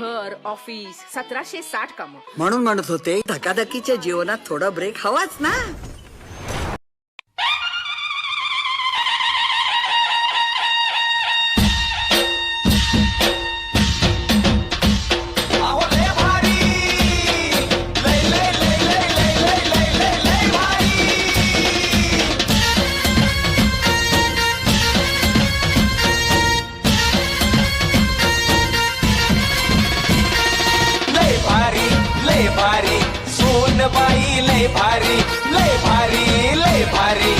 घर ऑफिस सतराशे साठ कामं म्हणून म्हणत होते धकाधकीच्या जीवनात थोडा ब्रेक हवाच ना. बाई लय भारी लय भारी लय भारी.